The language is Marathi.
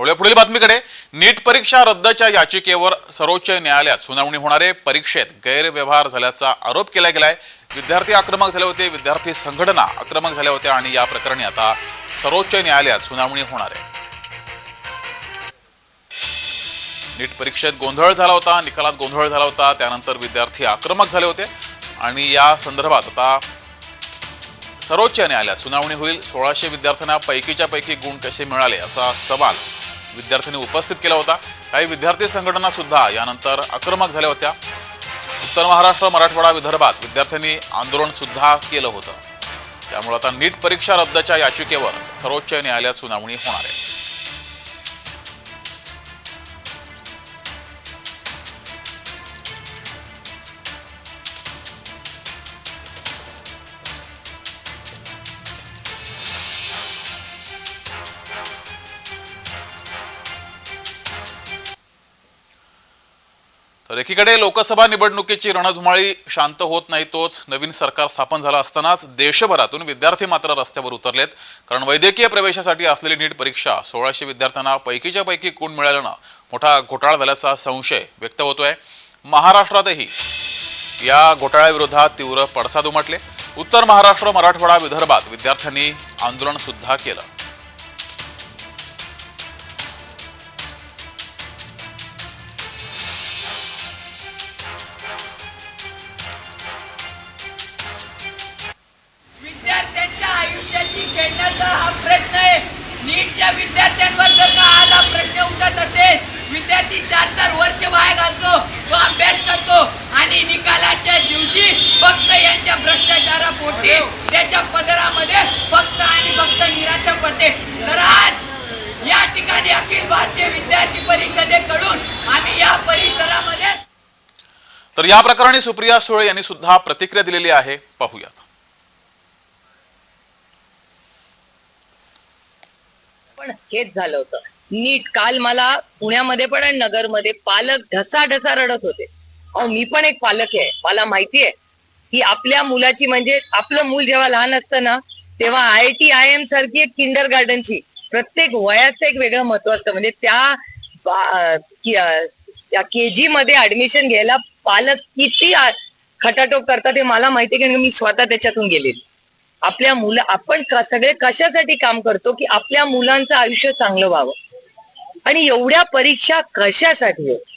वळूया पुढील बातमीकडे. नीट परीक्षा रद्दच्या याचिकेवर सर्वोच्च न्यायालयात सुनावणी होणारे परीक्षेत गैरव्यवहार झाल्याचा आरोप केला गेलाय. विद्यार्थी आक्रमक झाले होते विद्यार्थी संघटना आक्रमक झाल्या होत्या आणि या प्रकरणी आता सर्वोच्च न्यायालयात सुनावणी होणार आहे. नीट परीक्षेत गोंधळ झाला होता निकालात गोंधळ झाला होता त्यानंतर विद्यार्थी आक्रमक झाले होते आणि या संदर्भात आता सर्वोच्च न्यायालयात सुनावणी होईल. सोळाशे विद्यार्थ्यांना पैकीच्या पैकी गुण कसे मिळाले असा सवाल विद्यार्थ्यांनी उपस्थित केला होता. काही विद्यार्थी संघटना सुद्धा यानंतर आक्रमक झाल्या होत्या. उत्तर महाराष्ट्र मराठवाडा विदर्भात विद्यार्थ्यांनी आंदोलन सुद्धा केलं होतं. त्यामुळे आता नीट परीक्षा रद्दच्या याचिकेवर सर्वोच्च न्यायालयात सुनावणी होणार आहे. तर एकीकडे लोकसभा निवडणुकीची रणधुमाळी शांत होत नाही तोच नवीन सरकार स्थापन झालं असतानाच देशभरातून विद्यार्थी मात्र रस्त्यावर उतरलेत. कारण वैद्यकीय प्रवेशासाठी असलेली नीट परीक्षा सोळाशे विद्यार्थ्यांना पैकीच्या पैकी मिळालं मिळाल्यानं मोठा घोटाळा झाल्याचा संशय व्यक्त होतोय. महाराष्ट्रातही या घोटाळ्याविरोधात तीव्र पडसाद उमटले. उत्तर महाराष्ट्र मराठवाडा विदर्भात विद्यार्थ्यांनी आंदोलन सुद्धा केलं. नीटच्या विद्यार्थ्यांवर जर का आज हा प्रश्न उठत असेल विद्यार्थी चार चार वर्ष वाया घालतो तो अभ्यास करतो आणि निकालाच्या दिवशी फक्त यांच्या भ्रष्टाचारापोटी त्याच्या पदरामध्ये फक्त आणि फक्त निराशा पडते. तर आज या ठिकाणी अखिल भारतीय विद्यार्थी परिषदेकडून आम्ही या परिसरामध्ये तर या प्रकरणी सुप्रिया सुळे यांनी सुद्धा प्रतिक्रिया दिलेली आहे. पाहूयात. पण हेच झालं होतं. नीट काल मला पुण्यामध्ये पण आणि नगरमध्ये पालक ढसा ढसा रडत होते. अहो मी पण एक पालक आहे. मला माहिती आहे की आपल्या मुलाची म्हणजे आपलं मूल जेव्हा लहान असतं ना तेव्हा आय टी आय एम सारखी एक किंडर गार्डनची प्रत्येक वयाचं एक वेगळं महत्त्व असतं. म्हणजे त्या के जी मध्ये ऍडमिशन घ्यायला पालक किती खटाटोप करतात हे मला माहिती आहे कारण मी स्वतः त्याच्यातून गेलेली. आपल्या मुलं आपण सगळे कशासाठी काम करतो की आपल्या मुलांचं आयुष्य चांगलं व्हावं? आणि एवढ्या परीक्षा कशासाठी आहेत?